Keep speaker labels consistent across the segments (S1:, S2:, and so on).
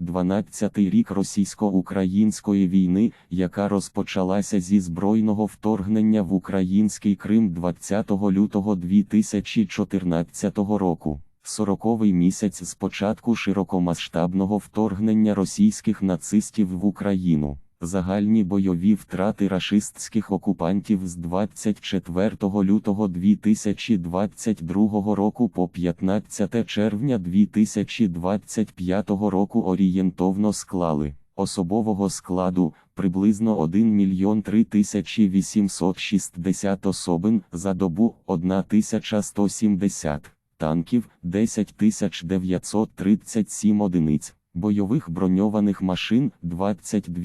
S1: 12-й рік російсько-української війни, яка розпочалася зі збройного вторгнення в український Крим 20 лютого 2014 року. Сороковий місяць з початку широкомасштабного вторгнення російських нацистів в Україну. Загальні бойові втрати рашистських окупантів з 24 лютого 2022 року по 15 червня 2025 року орієнтовно склали особового складу приблизно 1 мільйон 3 тисячі 860 особин за добу 1170 танків 10 937 одиниць, бойових броньованих машин 22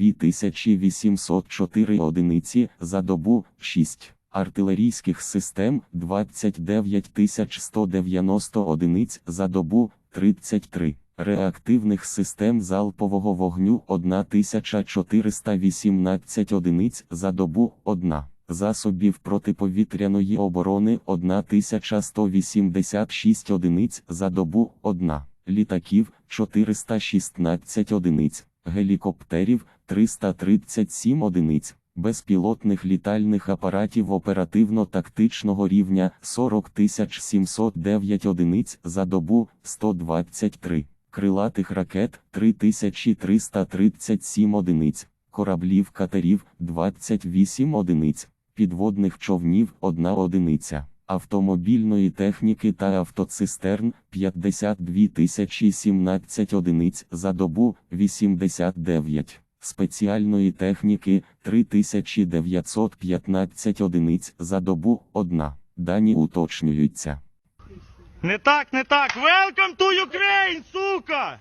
S1: 804 одиниці за добу 6, артилерійських систем 29 190 одиниць за добу 33. Реактивних систем залпового вогню 1418 одиниць за добу 1 засобів протиповітряної оборони 1186 одиниць за добу 1, літаків 416 одиниць, гелікоптерів 337 одиниць, безпілотних літальних апаратів оперативно-тактичного рівня 40 709 одиниць за добу 123, крилатих ракет 3337 одиниць, кораблів катерів 28 одиниць підводних човнів 1 одиниця, автомобільної техніки та автоцистерн 52 017 одиниць за добу 89, спеціальної техніки 3915 одиниць за добу 1. Дані уточнюються.
S2: Не так, не так. Welcome to Ukraine, сука!